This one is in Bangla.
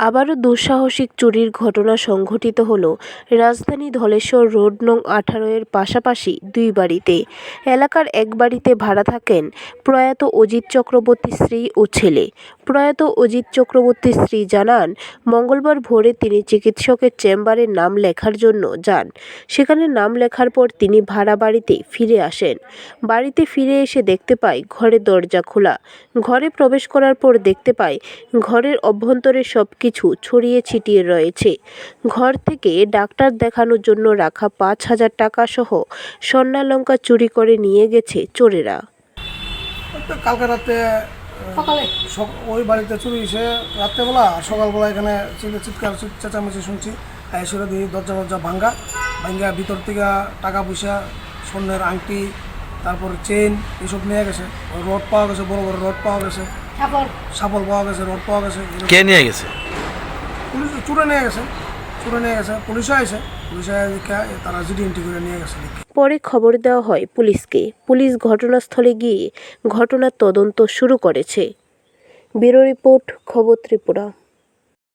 আবারও দুঃসাহসিক চুরির ঘটনা সংঘটিত হল রাজধানী ধলেশ্বর রোড নং আঠারো এর পাশাপাশি দুই বাড়িতে। এলাকার এক বাড়িতে ভাড়া থাকেন প্রয়াত অজিত চক্রবর্তী স্ত্রী ও ছেলে। প্রয়াত অজিত চক্রবর্তীর স্ত্রী জানান, মঙ্গলবার ভোরে তিনি চিকিৎসকের চেম্বারে নাম লেখার জন্য যান। সেখানে নাম লেখার পর তিনি ভাড়া বাড়িতে ফিরে আসেন। বাড়িতে ফিরে এসে দেখতে পায় ঘরের দরজা খোলা। ঘরে প্রবেশ করার পর দেখতে পায় ঘরের অভ্যন্তরে সব কিছু ছড়িয়ে ছিটিয়ে রয়েছে। ঘর থেকে ডাক্তার দেখানোর জন্য রাখা পাঁচ হাজার টাকা সহ স্বর্ণালঙ্কা চুরি করে নিয়ে গেছে চোরেরা। কালকে রাতে সকালে? ওই বাড়িতে চুরি এসে রাত্রেবেলা আর সকালবেলা এখানে চিৎকার চেঁচামেচি শুনছি। এসে দিয়ে দরজা দরজা ভাঙ্গা। ভাঙ্গা ভিতর থেকে টাকা পয়সা স্বর্ণের আংটি তারপর চেন এসব নিয়ে গেছে। রড পাওয়া গেছে বড় বড় রড পাওয়া গেছে। সাপল পাওয়া গেছে রড পাওয়া গেছে। কে নিয়ে গেছে? পুলিশ চুরে নিয়ে গেছে। নিয়ে গেছে পরে খবর দেওয়া হয় পুলিশকে। পুলিশ ঘটনাস্থলে গিয়ে ঘটনার তদন্ত শুরু করেছে। ব্যুরো রিপোর্ট, খবর ত্রিপুরা।